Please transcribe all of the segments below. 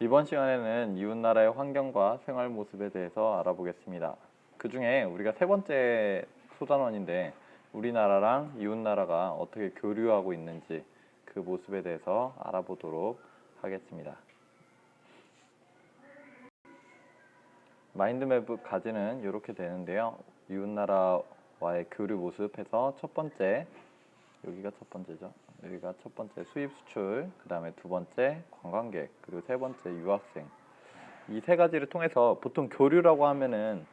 이번 시간에는 이웃나라의 환경과 생활 모습에 대해서 알아보겠습니다. 그 중에 우리가 세 번째 소단원인데 우리나라랑 이웃나라가 어떻게 교류하고 있는지 그 모습에 대해서 알아보도록 하겠습니다. 마인드맵 가지는 이렇게 되는데요. 이웃나라와의 교류 모습에서 첫 번째 여기가 첫 번째죠. 여기가 첫 번째 수입 수출, 그 다음에 두 번째 관광객, 그리고 세 번째 유학생. 이 세 가지를 통해서 보통 교류라고 하면은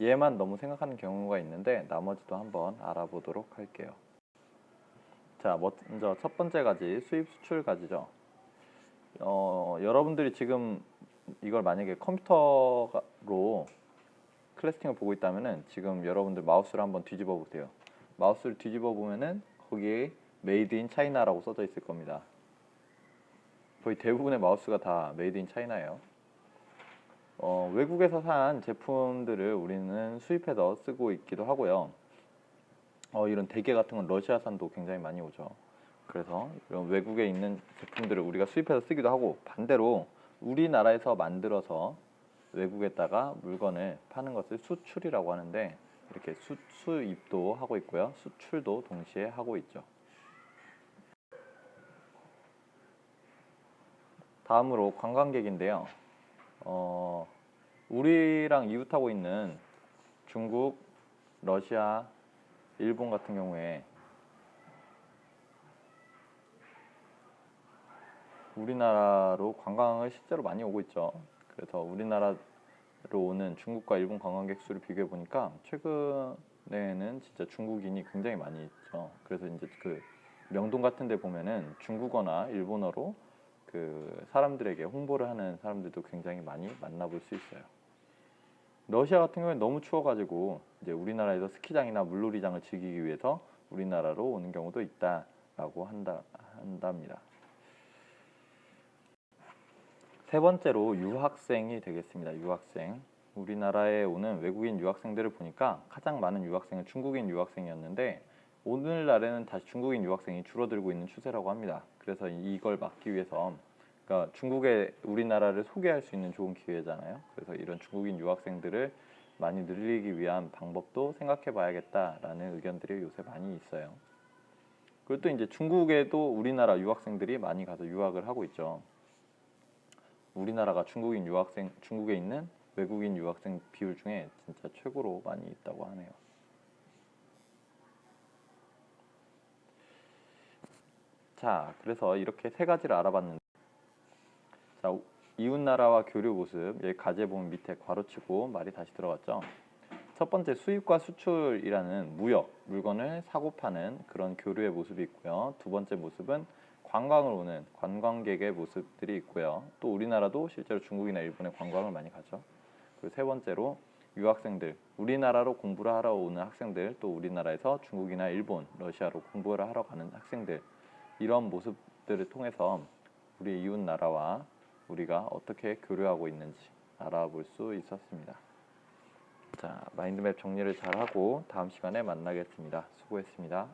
얘만 너무 생각하는 경우가 있는데 나머지도 한번 알아보도록 할게요. 자, 먼저 첫 번째 가지 수입 수출 가지죠. 어, 여러분들이 지금 이걸 만약에 컴퓨터로 클래스팅을 보고 있다면은 지금 여러분들 마우스를 한번 뒤집어 보세요. 마우스를 뒤집어 보면은 거기에 메이드 인 차이나라고 써져 있을 겁니다. 거의 대부분의 마우스가 다 메이드 인 차이나예요. 어, 외국에서 산 제품들을 우리는 수입해서 쓰고 있기도 하고요. 어, 이런 대게 같은 건 러시아산도 굉장히 많이 오죠. 그래서 이런 외국에 있는 제품들을 우리가 수입해서 쓰기도 하고 반대로 우리나라에서 만들어서 외국에다가 물건을 파는 것을 수출이라고 하는데 이렇게 수, 수입도 하고 있고요. 수출도 동시에 하고 있죠. 다음으로 관광객인데요. 어, 우리랑 이웃하고 있는 중국, 러시아, 일본 같은 경우에 우리나라로 관광을 실제로 많이 오고 있죠. 그래서 우리나라 로 오는 중국과 일본 관광객 수를 비교해 보니까 최근에는 진짜 중국인이 굉장히 많이 있죠. 그래서 이제 그 명동 같은 데 보면은 중국어나 일본어로 그 사람들에게 홍보를 하는 사람들도 굉장히 많이 만나볼 수 있어요. 러시아 같은 경우에 너무 추워가지고 이제 우리나라에서 스키장이나 물놀이장을 즐기기 위해서 우리나라로 오는 경우도 있다라고 한다 한답니다. 세 번째로 유학생이 되겠습니다. 유학생. 우리나라에 오는 외국인 유학생들을 보니까 가장 많은 유학생은 중국인 유학생이었는데 오늘날에는 다시 중국인 유학생이 줄어들고 있는 추세라고 합니다. 그래서 이걸 막기 위해서 그러니까 중국에 우리나라를 소개할 수 있는 좋은 기회잖아요. 그래서 이런 중국인 유학생들을 많이 늘리기 위한 방법도 생각해 봐야겠다라는 의견들이 요새 많이 있어요. 그리고 또 이제 중국에도 우리나라 유학생들이 많이 가서 유학을 하고 있죠. 우리나라가 중국인 유학생 중국에 있는 외국인 유학생 비율 중에 진짜 최고로 많이 있다고 하네요. 자, 그래서 이렇게 세 가지를 알아봤는데, 자, 이웃 나라와 교류 모습 여기 가제 보면 밑에 괄호치고 말이 다시 들어갔죠. 첫 번째 수입과 수출이라는 무역 물건을 사고 파는 그런 교류의 모습이 있고요. 두 번째 모습은 관광을 오는 관광객의 모습들이 있고요. 또 우리나라도 실제로 중국이나 일본에 관광을 많이 가죠. 그리고 세 번째로 유학생들, 우리나라로 공부를 하러 오는 학생들, 또 우리나라에서 중국이나 일본, 러시아로 공부를 하러 가는 학생들 이런 모습들을 통해서 우리 이웃 나라와 우리가 어떻게 교류하고 있는지 알아볼 수 있었습니다. 자, 마인드맵 정리를 잘 하고 다음 시간에 만나겠습니다. 수고했습니다.